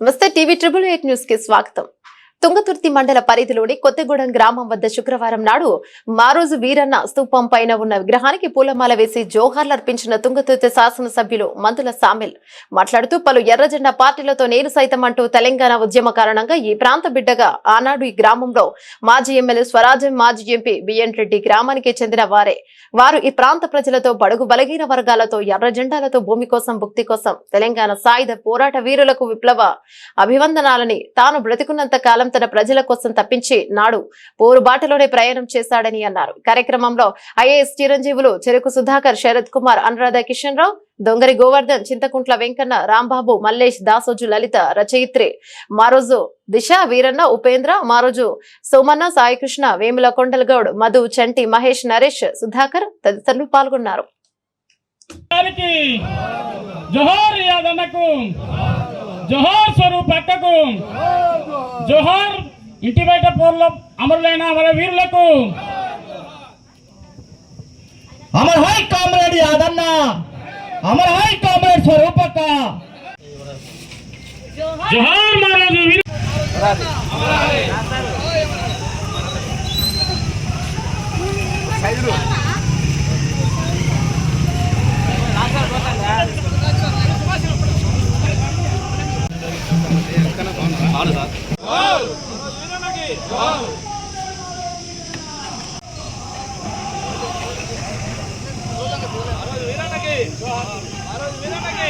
నమస్తే TV triple eight news కి స్వాగతం తుంగతుర్తి మండల పరిధిలోని కొత్తగూడెం గ్రామం వద్ద శుక్రవారం నాడు మారోజు వీరన్న స్తూపం పైన ఉన్న విగ్రహానికి పూలమాల వేసి జోహార్లు అర్పించిన తుంగతుర్తి శాసనసభ్యులు మంతుల సామిల్ మాట్లాడుతూ పలు ఎర్రజెండా పార్టీలతో నేను సైతం అంటూ తెలంగాణ ఉద్యమ కారణంగా ఈ ప్రాంత బిడ్డగా ఆనాడు ఈ గ్రామంలో మాజీ ఎమ్మెల్యే స్వరాజ్యం మాజీ ఎంపీ బిఎన్ రెడ్డి గ్రామానికి చెందిన వారే. వారు ఈ ప్రాంత ప్రజలతో బడుగు బలహీన వర్గాలతో ఎర్ర జెండాలతో భూమి కోసం భుక్తి కోసం తెలంగాణ సాయుధ పోరాట వీరులకు విప్లవ అభివందనాలని తాను బ్రతికున్నంత కాలం తన ప్రజల కోసం తప్పించి నాడు పోరుబాటలోనే ప్రయాణం చేశాడని అన్నారు. కార్యక్రమంలో ఐఏఎస్ చిరంజీవులు చెరుకు సుధాకర్ శరత్ కుమార్ అనురాధ కిషన్ రావు దొంగరి గోవర్ధన్ చింతకుంట్ల వెంకన్న రాంబాబు మల్లేష్ దాసోజు లలిత రచయిత్రి మారోజు దిశ వీరన్న ఉపేంద్ర మారోజు సోమన్న సాయికృష్ణ వేముల కొండలగౌడ్ మధు చంటి మహేష్ నరేష్ సుధాకర్ తదితరులు పాల్గొన్నారు. జోహార్ యాదన్నకు జోహార్ స్వరూప్ అక్కకు. జోహార్ ఇంటి బయట పోర్లో అమరులైన అమర వీరులకు. అమర్ హై కామ్రేడ్ యాదన్న. అమర్ హై కామ్రేడ్ స్వరూపక్క జోహార్ మహారాజు చాలు. సార్ వీరన్నకి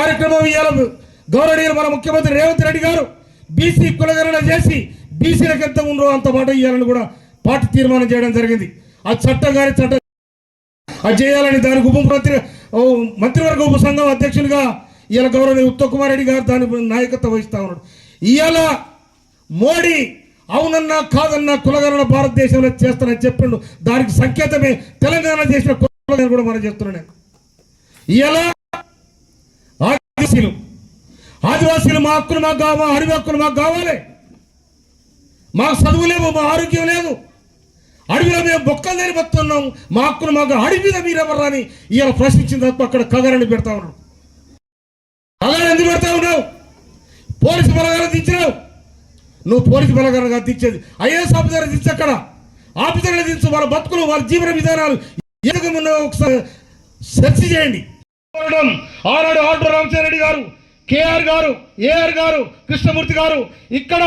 కార్యక్రమం ఇవాళ గౌరవనీయులు మన ముఖ్యమంత్రి రేవంత్ రెడ్డి గారు. బీసీ కులగణన చేసి బీసీలకు ఎంత ఉండరో అంత మాట ఇవ్వాలని కూడా పార్టీ తీర్మానం చేయడం జరిగింది. ఆ చట్టం గారి చట్టం అది చేయాలని దానికి ఉప మంత్రి మంత్రివర్గ ఉప సంఘం అధ్యక్షునిగా ఇవాళ గౌరవనీయ ఉత్తమ్ కుమార్ రెడ్డి గారు దాని నాయకత్వం వహిస్తా ఉన్నాడు. ఇవాళ మోడీ అవునన్నా కాదన్నా కులగణన భారతదేశంలో చేస్తానని చెప్పిండు. దానికి సంకేతమే తెలంగాణ చేసిన కులగణన కూడా మనం చెప్తున్నాను ఇలా ఆదివాసీలు. ఆదివాసీలు మా హక్కులు మాకు కావాలి మా అడవి హక్కులు మాకు కావాలి. మాకు చదువు లేవు మా ఆరోగ్యం లేదు. అడవిలో మేము బొక్కలు లేని బతున్నాం మా హక్కును మాకు అడవి మీద మీరెవరు అని ఇలా ప్రశ్నించిన తప్ప అక్కడ కగరని పెడతా ఉన్నాం కగర ఎందుకు పెడతా ఉన్నావు? పోలీసు బలగాలను దించినావు. నువ్వు పోలీసు బలగాలుగా దించేది. ఐఏఎస్ ఆఫీసర్ దించు అక్కడ. ఆఫీసర్లు దించు వాళ్ళ బతుకులు వాళ్ళ జీవన విధానాలు ఎందుకు ఒకసారి సెర్చ్ చేయండి. ఆనాడు ఆటో రామచంద్రెడ్డి గారు కేఆర్ గారు ఏఆర్ గారు కృష్ణమూర్తి గారు ఇక్కడ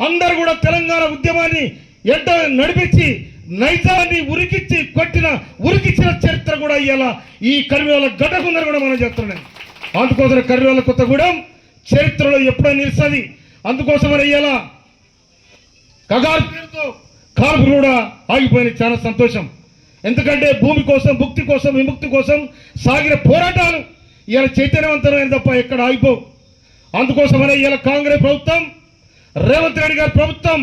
అందరు కూడా తెలంగాణ ఉద్యమాన్ని ఎంట నడిపించి నైజాన్ని ఉరికిచ్చి కొట్టిన ఉరికిచ్చిన చరిత్ర కూడా ఇవాళ ఈ కరివేల గడ్డకుందని కూడా మనం చెప్తున్నాం. అందుకోసం కరివేల కొత్తగూడెం చరిత్రలో ఎప్పుడైనా నిలుస్తుంది. అందుకోసమని ఇవాళ కగారు పేరుతో కాల్పులు కూడా ఆగిపోయిన చాలా సంతోషం. ఎందుకంటే భూమి కోసం ముక్తి కోసం విముక్తి కోసం సాగిన పోరాటాలు ఇలా చైతన్యవంతమైన తప్ప ఎక్కడ ఆగిపోవు. అందుకోసమనే ఇలా కాంగ్రెస్ ప్రభుత్వం రేవంత్ రెడ్డి గారి ప్రభుత్వం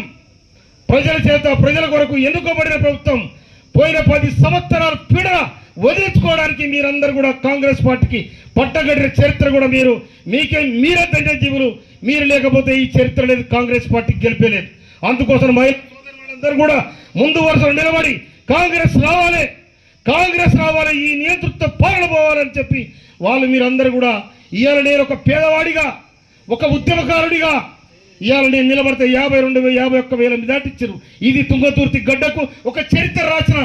ప్రజల చేత ప్రజల కొరకు ఎన్నుకోబడిన ప్రభుత్వం పోయిన పది సంవత్సరాల పీడ వదిలించుకోవడానికి మీరందరూ కూడా కాంగ్రెస్ పార్టీకి పట్టగడిన చరిత్ర కూడా మీరు మీకే మీరే తండ్రి జీవులు మీరు లేకపోతే ఈ చరిత్ర లేదు కాంగ్రెస్ పార్టీకి గెలిపేలేదు. అందుకోసం మహిళా సోదరులందరూ కూడా ముందు వరుసలో నిలబడి కాంగ్రెస్ రావాలి కాంగ్రెస్ రావాలి ఈ నియంతృత్వ పాలన పోవాలని చెప్పి వాళ్ళు మీరందరూ కూడా ఇవాళ నేను ఒక పేదవాడిగా ఒక ఉద్యమకారుడిగా ఇవాళ నేను నిలబడితే యాభై రెండు వేల యాభై ఒక్క వేల దాటిచ్చారు. ఇది తుంగతుర్తి గడ్డకు ఒక చరిత్ర రాసిన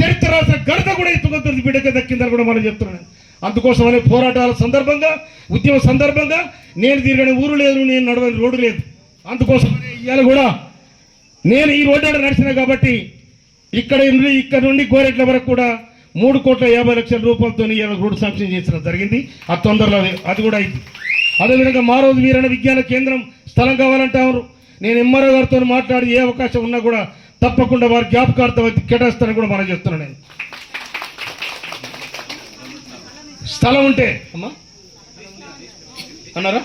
చరిత్ర రాసిన గడ్డ కూడా ఈ తుంగతుర్తి బిడ్డకే దక్కిందని కూడా మనం చెప్తున్నాను అందుకోసమనే పోరాటాల సందర్భంగా ఉద్యమ సందర్భంగా నేను తిరగని ఊరు లేదు నేను నడవని రోడ్డు లేదు. అందుకోసమనే ఇవాళ కూడా నేను ఈ రోడ్డు నడిచిన కాబట్టి ఇక్కడ నుండి ఇక్కడ నుండి గోరెట్ల వరకు కూడా మూడు కోట్ల యాభై లక్షల రూపాయలతో రోడ్డు శాంక్షన్ చేసిన జరిగింది. ఆ తొందరలో అది- కూడా అయింది. అదేవిధంగా మారోజు వీరన్న విజ్ఞాన కేంద్రం స్థలం కావాలంటారు నేను ఎంఆర్ఓ గారితో మాట్లాడి ఏ అవకాశం ఉన్నా కూడా తప్పకుండా వారి జ్ఞాపకార్థం అయితే కేటాయిస్తానని కూడా మనం చెప్తున్నాను నేను. స్థలం ఉంటే అమ్మా. అన్నారా?